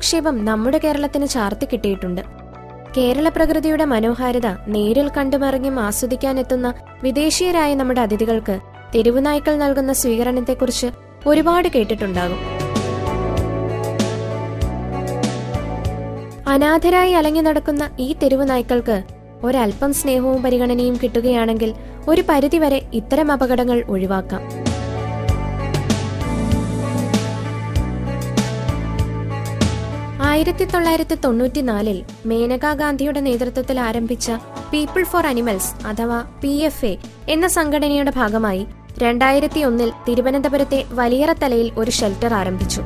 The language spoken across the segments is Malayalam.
ആക്ഷേപം നമ്മുടെ കേരളത്തിന് ചാർത്തി കിട്ടിയിട്ടുണ്ട്. കേരള പ്രകൃതിയുടെ മനോഹാരിത നേരിൽ കണ്ടുമറിഞ്ഞും ആസ്വദിക്കാനെത്തുന്ന വിദേശീയരായ നമ്മുടെ അതിഥികൾക്ക് തെരുവുനായ്ക്കൾ നൽകുന്ന സ്വീകരണത്തെക്കുറിച്ച് ഒരുപാട് കേട്ടിട്ടുണ്ടാകും. അനാഥരായി അലഞ്ഞു നടക്കുന്ന ഈ തെരുവുനായ്ക്കൾക്ക് ഒരൽപ്പം സ്നേഹവും പരിഗണനയും കിട്ടുകയാണെങ്കിൽ ഒരു പരിധിവരെ ഇത്തരം അപകടങ്ങൾ ഒഴിവാക്കാം. ആയിരത്തി തൊള്ളായിരത്തി തൊണ്ണൂറ്റിനാലിൽ മേനകാ ഗാന്ധിയുടെ നേതൃത്വത്തിൽ ആരംഭിച്ച പീപ്പിൾ ഫോർ അനിമൽസ് അഥവാ പി എഫ് എ എന്ന സംഘടനയുടെ ഭാഗമായി രണ്ടായിരത്തി ഒന്നിൽ തിരുവനന്തപുരത്തെ വലിയറത്തലയിൽ ഒരു ഷെൽട്ടർ ആരംഭിച്ചു.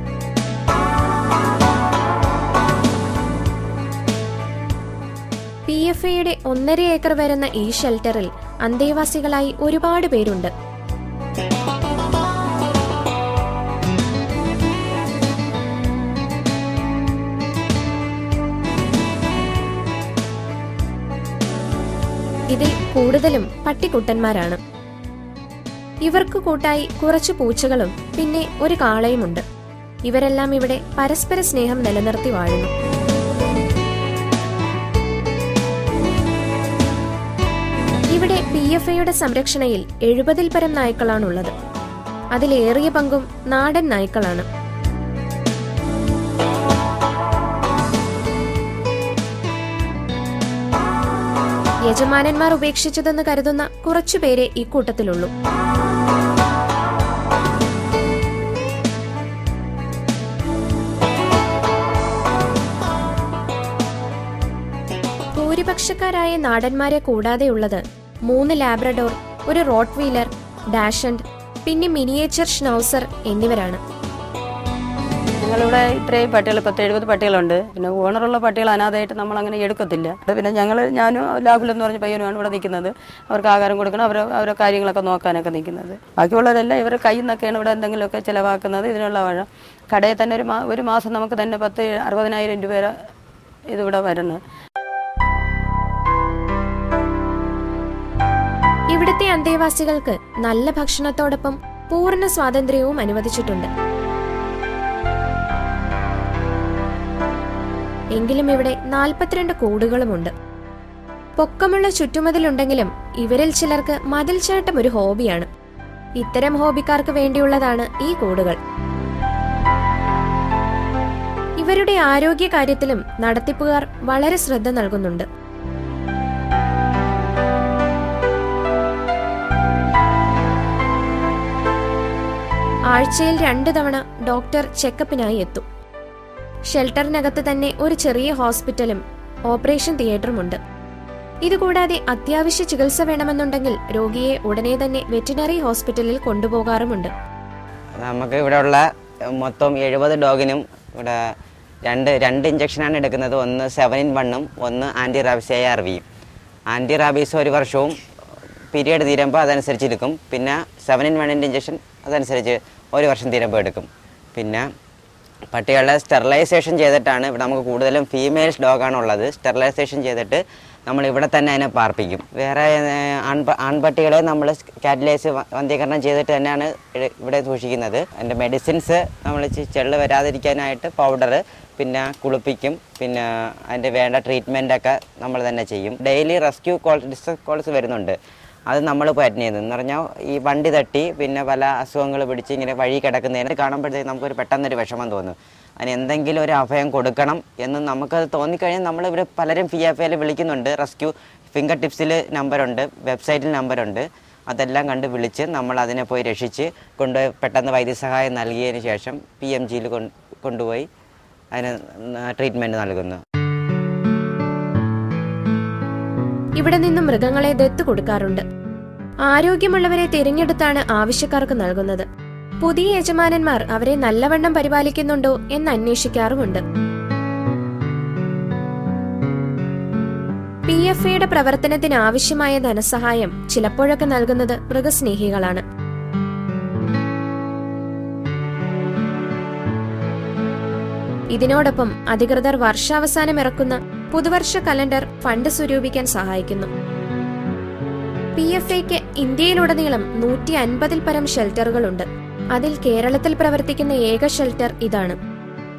പി എഫ് എയുടെ ഒന്നര ഏക്കർ വരുന്ന ഈ ഷെൽട്ടറിൽ അന്തേവാസികളായി ഒരുപാട് പേരുണ്ട്. കൂടുതലും പട്ടിക്കുട്ടന്മാരാണ്. ഇവർക്ക് കൂട്ടായി കുറച്ച് പൂച്ചകളും പിന്നെ ഒരു കാളയുമുണ്ട്. ഇവരെല്ലാം ഇവിടെ പരസ്പര സ്നേഹം നിലനിർത്തി വാഴുന്നു. ഇവിടെ പി എഫ് ഐയുടെ സംരക്ഷണയിൽ എഴുപതിൽ പരം നായ്ക്കളാണുള്ളത്. അതിലേറിയ പങ്കും നാടൻ നായ്ക്കളാണ്. യജമാനന്മാർ ഉപേക്ഷിച്ചതെന്ന് കരുതുന്ന കുറച്ചുപേരെ ഈ ഇക്കൂട്ടത്തിലുള്ളൂ ഭൂരിപക്ഷക്കാരായ നാടന്മാരെ കൂടാതെയുള്ളത് മൂന്ന് ലാബ്രഡോർ ഒരു റോട്ട് വീലർ ഡാഷൻഡ് പിന്നെ മിനിയേച്ചർ ഷ്നൗസർ എന്നിവരാണ്. ഞങ്ങളിവിടെ ഇത്രയും പട്ടികൾ പത്ത് എഴുപത് പട്ടികളുണ്ട്. പിന്നെ ഓണറുള്ള പട്ടികൾ അനാഥമായിട്ട് നമ്മൾ അങ്ങനെ എടുക്കത്തില്ല പിന്നെ ഞങ്ങൾ ഞാനും ലാഹുൽ എന്ന് പറഞ്ഞ പയ്യനുമാണ് ഇവിടെ നിൽക്കുന്നത്. അവർക്ക് ആഹാരം കൊടുക്കണം അവരെ അവരെ കാര്യങ്ങളൊക്കെ നോക്കാനൊക്കെ നിൽക്കുന്നത്. ബാക്കിയുള്ളവരെല്ലാം ഇവരെ കയ്യിൽ നിന്നൊക്കെയാണ് ഇവിടെ എന്തെങ്കിലുമൊക്കെ ചിലവാക്കുന്നത്. ഇതിനുള്ള വഴ കടയിൽ തന്നെ ഒരു ഒരു മാസം നമുക്ക് തന്നെ പത്ത് അറുപതിനായിരം രൂപ വരെ ഇതിവിടെ വരുന്നത് ഇവിടുത്തെ അന്തേവാസികൾക്ക് നല്ല ഭക്ഷണത്തോടൊപ്പം പൂർണ സ്വാതന്ത്ര്യവും അനുവദിച്ചിട്ടുണ്ട്. എങ്കിലും ഇവിടെ നാൽപ്പത്തിരണ്ട് കൂടുകളുമുണ്ട്. പൊക്കമുള്ള ചുറ്റുമതിലുണ്ടെങ്കിലും ഇവരിൽ ചിലർക്ക് മതിൽ ചാട്ടം ഒരു ഹോബിയാണ്. ഇത്തരം ഹോബിക്കാർക്ക് വേണ്ടിയുള്ളതാണ് ഈ കൂടുകൾ. ഇവരുടെ ആരോഗ്യ കാര്യത്തിലും നടത്തിപ്പുകാർ വളരെ ശ്രദ്ധ നൽകുന്നുണ്ട്. ആഴ്ചയിൽ രണ്ടു തവണ ഡോക്ടർ ചെക്കപ്പിനായി എത്തും. ഷെൽട്ടറിനകത്ത് തന്നെ ഒരു ചെറിയ ഹോസ്പിറ്റലും ഓപ്പറേഷൻ തിയേറ്ററുമുണ്ട്. ഇതുകൂടാതെ അത്യാവശ്യ ചികിത്സ വേണമെന്നുണ്ടെങ്കിൽ രോഗിയെ ഉടനെ തന്നെ വെറ്റിനറി ഹോസ്പിറ്റലിൽ കൊണ്ടുപോകാറുമുണ്ട്. നമുക്ക് ഇവിടെ ഉള്ള മൊത്തം എഴുപത് ഡോഗിനും ഇവിടെ രണ്ട് രണ്ട് ഇഞ്ചക്ഷനാണ് എടുക്കുന്നത്. ഒന്ന് സെവൻ ഇൻ വണ്ണും ഒന്ന് ആന്റി റാബീസ് എ ആർ വിയും ആന്റി റാബീസ് ഒരു വർഷവും പീരിയഡ് തീരുമ്പോൾ അതനുസരിച്ച് എടുക്കും പിന്നെ ഇൻ വണ്ണിന്റെ ഇഞ്ചക്ഷൻ അതനുസരിച്ച് ഒരു വർഷം തീരുമ്പോൾ എടുക്കും. പിന്നെ പട്ടികളുടെ സ്റ്റെറിലൈസേഷൻ ചെയ്തിട്ടാണ് ഇവിടെ നമുക്ക് കൂടുതലും ഫീമെയിൽസ് ഡോഗാണ് ഉള്ളത് സ്റ്റെറിലൈസേഷൻ ചെയ്തിട്ട് നമ്മൾ ഇവിടെ തന്നെ അതിനെ പാർപ്പിക്കും. വേറെ ആൺ ആൺപ ആൺപട്ടികളെ നമ്മൾ കാറ്റലൈസ് വന്ധീകരണം ചെയ്തിട്ട് തന്നെയാണ് ഇവിടെ സൂക്ഷിക്കുന്നത്. അതിന്റെ മെഡിസിൻസ് നമ്മൾ ചെള്ള് വരാതിരിക്കാനായിട്ട് പൗഡർ പിന്നെ കുളിപ്പിക്കും പിന്നെ അതിന്റെ വേണ്ട ട്രീറ്റ്മെന്റൊക്കെ നമ്മൾ തന്നെ ചെയ്യും. Daily rescue call distress calls വരുന്നുണ്ട്. അത് നമ്മൾ അറ്റൻഡ് എന്ന് പറഞ്ഞാൽ ഈ വണ്ടി തട്ടി പിന്നെ പല അസുഖങ്ങൾ പിടിച്ച് ഇങ്ങനെ വഴി കിടക്കുന്നതിന് കാണുമ്പോഴത്തേക്ക് നമുക്കൊരു പെട്ടെന്നൊരു വിഷമം തോന്നും. അതിന് എന്തെങ്കിലും ഒരു അഭയം കൊടുക്കണം എന്ന് നമുക്കത് തോന്നിക്കഴിഞ്ഞാൽ നമ്മൾ ഇവർ പലരും ഫി എഫ് എയിൽ വിളിക്കുന്നുണ്ട്. റെസ്ക്യൂ ഫിംഗർ ടിപ്സിൽ നമ്പറുണ്ട് വെബ്സൈറ്റിൽ നമ്പറുണ്ട്. അതെല്ലാം കണ്ട് വിളിച്ച് നമ്മൾ അതിനെ പോയി രക്ഷിച്ച് കൊണ്ടുപോയി പെട്ടെന്ന് വൈദ്യസഹായം നൽകിയതിന് ശേഷം പി എം ജിയിൽ കൊണ്ടുപോയി അതിന് ട്രീറ്റ്മെന്റ് നൽകുന്നു. ഇവിടെ നിന്നും മൃഗങ്ങളെ ദത്ത് കൊടുക്കാറുണ്ട്. ആരോഗ്യമുള്ളവരെ തിരഞ്ഞെടുത്താണ് ആവശ്യക്കാർക്ക് നൽകുന്നത്. പുതിയ യജമാനന്മാർ അവരെ നല്ലവണ്ണം പരിപാലിക്കുന്നുണ്ടോ എന്ന് അന്വേഷിക്കാറുമുണ്ട്. പി എഫ് എയുടെ പ്രവർത്തനത്തിന് ആവശ്യമായ ധനസഹായം ചിലപ്പോഴൊക്കെ നൽകുന്നത് മൃഗസ്നേഹികളാണ്. ഇതിനോടൊപ്പം അധികൃതർ വർഷാവസാനം ഇറക്കുന്ന പുതുവർഷ കലണ്ടർ ഫണ്ട് സ്വരൂപിക്കാൻ സഹായിക്കുന്നു. പി എഫ് എക്ക് ഇന്ത്യയിലുടനീളം നൂറ്റി അൻപതിൽ പരം ഷെൽട്ടറുകളുണ്ട്. അതിൽ കേരളത്തിൽ പ്രവർത്തിക്കുന്ന ഏക ഷെൽട്ടർ ഇതാണ്.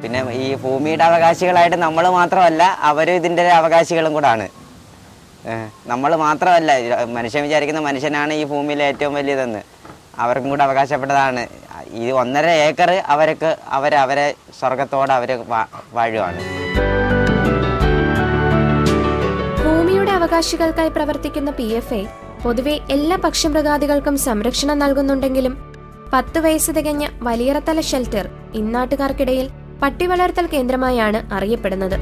പിന്നെ ഈ ഭൂമിയുടെ അവകാശികളായിട്ട് നമ്മൾ മാത്രമല്ല അവരും ഇതിന്റെ അവകാശികളും കൂടാണ്. നമ്മൾ മാത്രമല്ല മനുഷ്യൻ വിചാരിക്കുന്ന മനുഷ്യനാണ് ഈ ഭൂമിയിലെ ഏറ്റവും വലിയതെന്ന്. അവർക്കും കൂടെ അവകാശപ്പെട്ടതാണ്. ഈ ഒന്നര ഏക്കർ അവർക്ക് അവർ അവരെ സ്വർഗത്തോടെ അവർ വാഴുവാണ്. അവകാശികൾക്കായി പ്രവർത്തിക്കുന്ന പി എഫ് എ പൊതുവെ എല്ലാ പക്ഷിമൃഗാദികൾക്കും സംരക്ഷണം നൽകുന്നുണ്ടെങ്കിലും പത്ത് വയസ്സ് തികഞ്ഞ വലിയറത്തല ഷെൽട്ടർ ഇന്നാട്ടുകാർക്കിടയിൽ പട്ടിവളർത്തൽ കേന്ദ്രമായാണ് അറിയപ്പെടുന്നത്.